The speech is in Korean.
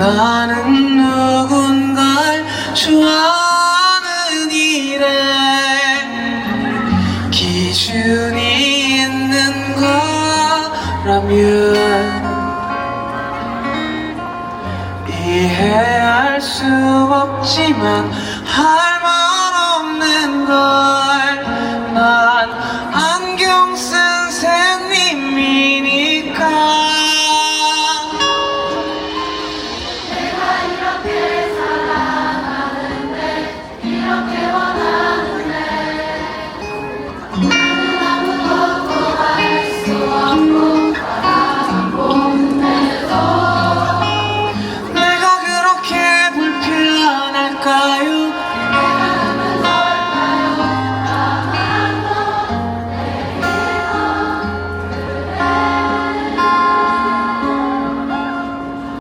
나는 누군가를 좋아하는 일에 기준이 있는 거라면 이해할 수 없지만 할말 없는 걸